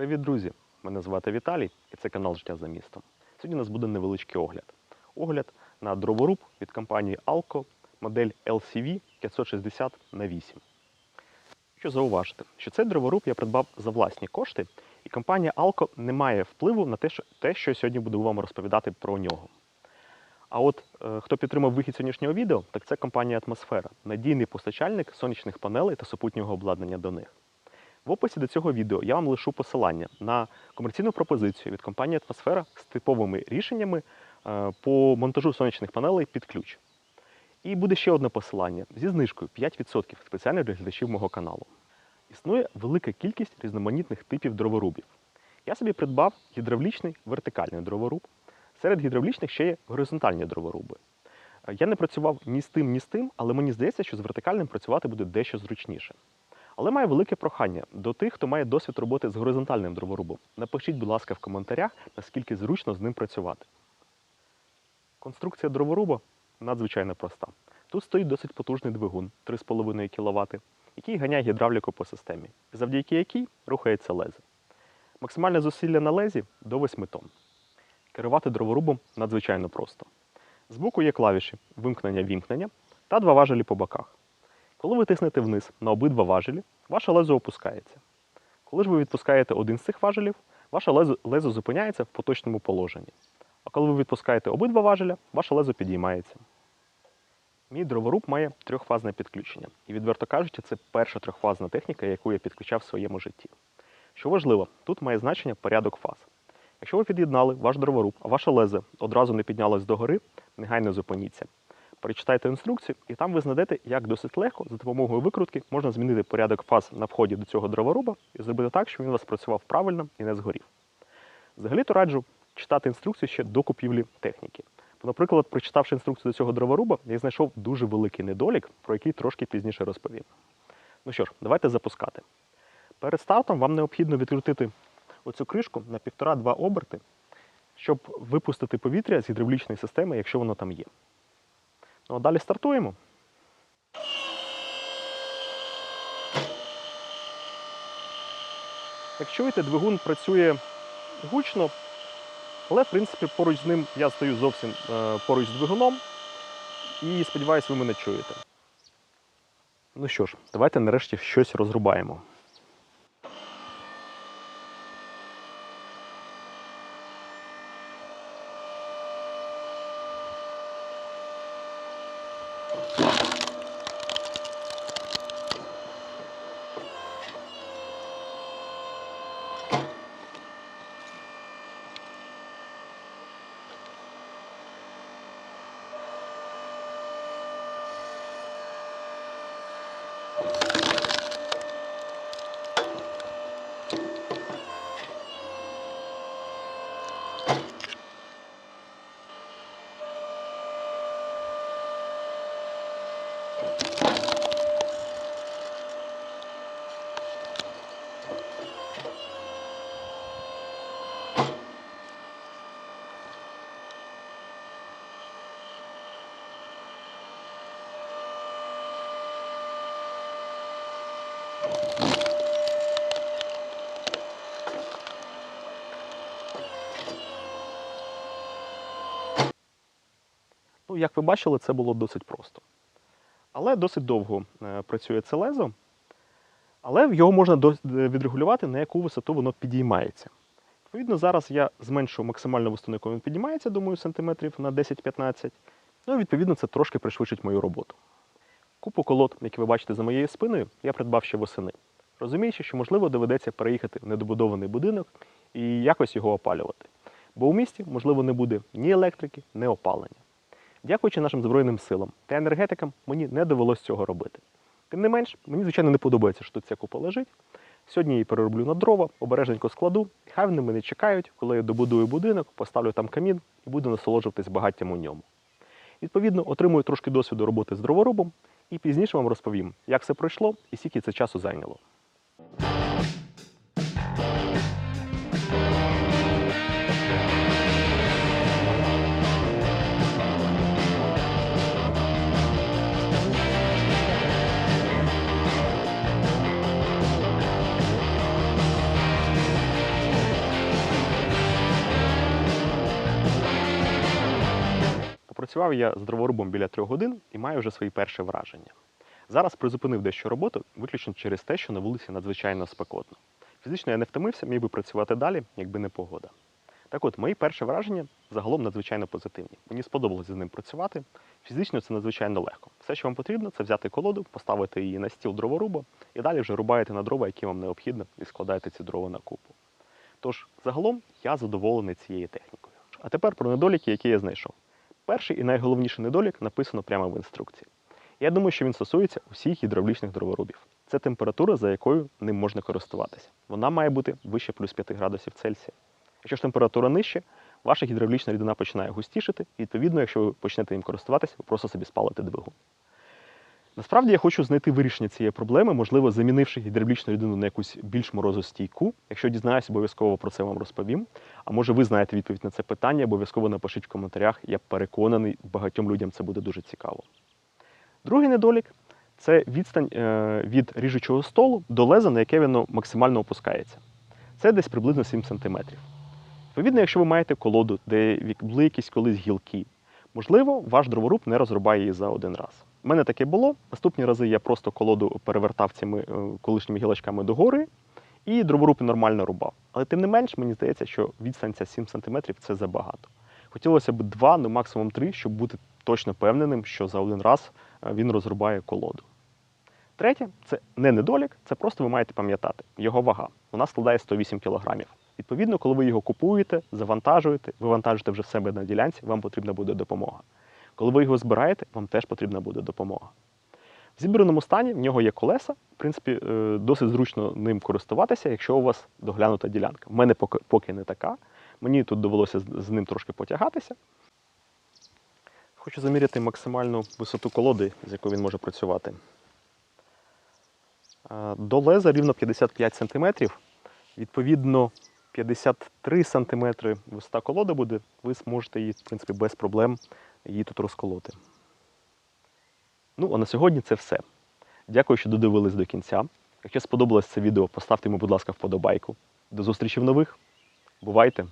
Привіт, друзі! Мене звати Віталій і це канал Життя за містом. Сьогодні у нас буде невеличкий огляд. Огляд на дроворуб від компанії Alco, модель LCV 560 на 8. Що зауважити, що цей дроворуб я придбав за власні кошти, і компанія Alco не має впливу на те, що, те, що я сьогодні буду вам розповідати про нього. А от е, хто підтримав вихід сьогоднішнього відео, так це компанія Атмосфера, надійний постачальник сонячних панелей та супутнього обладнання до них. В описі до цього відео я вам лишу посилання на комерційну пропозицію від компанії Атмосфера з типовими рішеннями е, по монтажу сонячних панелей під ключ. І буде ще одне посилання зі знижкою 5% спеціально для глядачів мого каналу. Існує велика кількість різноманітних типів дроворубів. Я собі придбав гідравлічний вертикальний дроворуб. Серед гідравлічних ще є горизонтальні дроворуби. Е, Я не працював ні з тим, ні з тим, але мені здається, що з вертикальним працювати буде дещо зручніше. Але маю велике прохання до тих, хто має досвід роботи з горизонтальним дроворубом. Напишіть, будь ласка, в коментарях, наскільки зручно з ним працювати. Конструкція дроворуба надзвичайно проста. Тут стоїть досить потужний двигун 3,5 кВт, який ганяє гідравліку по системі, завдяки якій рухається лезе. Максимальне зусилля на лезі до 8 тонн. Керувати дроворубом надзвичайно просто. Збоку є клавіші вимкнення-вімкнення та два важелі по боках. Коли ви тиснете вниз на обидва важелі, ваше лезо опускається. Коли ж ви відпускаєте один з цих важелів, ваше лезо, лезо зупиняється в поточному положенні. А коли ви відпускаєте обидва важеля, ваше лезо підіймається. Мій дроворуб має трьохфазне підключення. І, відверто кажучи, це перша трьохфазна техніка, яку я підключав в своєму житті. Що важливо, тут має значення порядок фаз. Якщо ви під'єднали ваш дроворуб, а ваше лезе одразу не піднялось догори, негайно зупиніться. Перечитайте інструкцію, і там ви знайдете, як досить легко за допомогою викрутки можна змінити порядок фаз на вході до цього дроворуба і зробити так, щоб він у вас працював правильно і не згорів. Взагалі-то раджу читати інструкцію ще до купівлі техніки. Наприклад, прочитавши інструкцію до цього дроворуба, я знайшов дуже великий недолік, про який трошки пізніше розповім. Ну що ж, давайте запускати. Перед стартом вам необхідно відкрутити оцю кришку на 1,5-2 оберти, щоб випустити повітря з гідравлічної системи, якщо воно там є. Ну а далі стартуємо. Як чуєте, двигун працює гучно, але в принципі поруч з ним я стою зовсім е, поруч з двигуном і сподіваюся, ви мене чуєте. Ну що ж, давайте нарешті щось розрубаємо. Ну, як ви бачили, це було досить просто. Але досить довго е, працює це лезо. Але його можна відрегулювати, на яку висоту воно підіймається. Відповідно, зараз я зменшу максимальну висоту, на яку він підіймається, думаю, сантиметрів на 10-15. Ну і відповідно це трошки пришвидшить мою роботу. Купу колод, які ви бачите за моєю спиною, я придбав ще восени. Розуміючи, що можливо доведеться переїхати в недобудований будинок і якось його опалювати. Бо у місті, можливо, не буде ні електрики, ні опалення. Дякуючи нашим Збройним силам та енергетикам, мені не довелось цього робити. Тим не менш, мені, звичайно, не подобається, що тут ця купа лежить. Сьогодні її перероблю на дрова, обережненько складу, хай вони мене чекають, коли я добудую будинок, поставлю там камін і буду насолоджуватись багаттям у ньому. Відповідно, отримую трошки досвіду роботи з дроворубом і пізніше вам розповім, як все пройшло і скільки це часу зайняло. Пропрацював я з дроворубом біля трьох годин і маю вже свої перші враження. Зараз призупинив дещо роботу виключно через те, що на вулиці надзвичайно спекотно. Фізично я не втомився, міг би працювати далі, якби не погода. Так от, мої перші враження загалом надзвичайно позитивні. Мені сподобалося з ним працювати. Фізично це надзвичайно легко. Все, що вам потрібно, це взяти колоду, поставити її на стіл дроворуба і далі вже рубаєте на дрова, які вам необхідно, і складаєте ці дрова на купу. Тож, загалом, я задоволений цією технікою. А тепер про недоліки, які я знайшов. Перший і найголовніший недолік написано прямо в інструкції. Я думаю, що він стосується усіх гідравлічних дроворубів. Це температура, за якою ним можна користуватися. Вона має бути вище плюс 5 градусів Цельсія. Якщо ж температура нижче, ваша гідравлічна рідина починає густішити, і відповідно, якщо ви почнете їм користуватися, ви просто собі спалите двигун. Насправді я хочу знайти вирішення цієї проблеми, можливо, замінивши гідравлічну рідину на якусь більш морозостійку. Якщо дізнаюсь, обов'язково про це вам розповім. А може ви знаєте відповідь на це питання, обов'язково напишіть в коментарях. Я переконаний, багатьом людям це буде дуже цікаво. Другий недолік це відстань е, від ріжучого столу до леза, на яке воно максимально опускається. Це десь приблизно 7 см. Відповідно, якщо ви маєте колоду, де були якісь колись гілки, можливо, ваш дроворуб не розрубає її за один раз. У мене таке було. Наступні рази я просто колоду перевертав цими е, колишніми гілочками догори, і дроворуб нормально рубав. Але тим не менш, мені здається, що відстань ця 7 см це забагато. Хотілося б 2, ну максимум 3, щоб бути точно певненим, що за один раз е, він розрубає колоду. Третє це не недолік, це просто ви маєте пам'ятати його вага. Вона складає 108 кг. Відповідно, коли ви його купуєте, завантажуєте, вивантажуєте вже в себе на ділянці, вам потрібна буде допомога. Коли ви його збираєте, вам теж потрібна буде допомога. В зібраному стані в нього є колеса, в принципі, е, досить зручно ним користуватися, якщо у вас доглянута ділянка. В мене поки, поки не така. Мені тут довелося з, ним трошки потягатися. Хочу заміряти максимальну висоту колоди, з якою він може працювати. Е, До леза рівно 55 см. Відповідно, 53 см висота колоди буде, ви зможете її, в принципі, без проблем її тут розколоти. Ну, а на сьогодні це все. Дякую, що додивились до кінця. Якщо сподобалось це відео, поставте йому, будь ласка, вподобайку. До зустрічі в нових. Бувайте!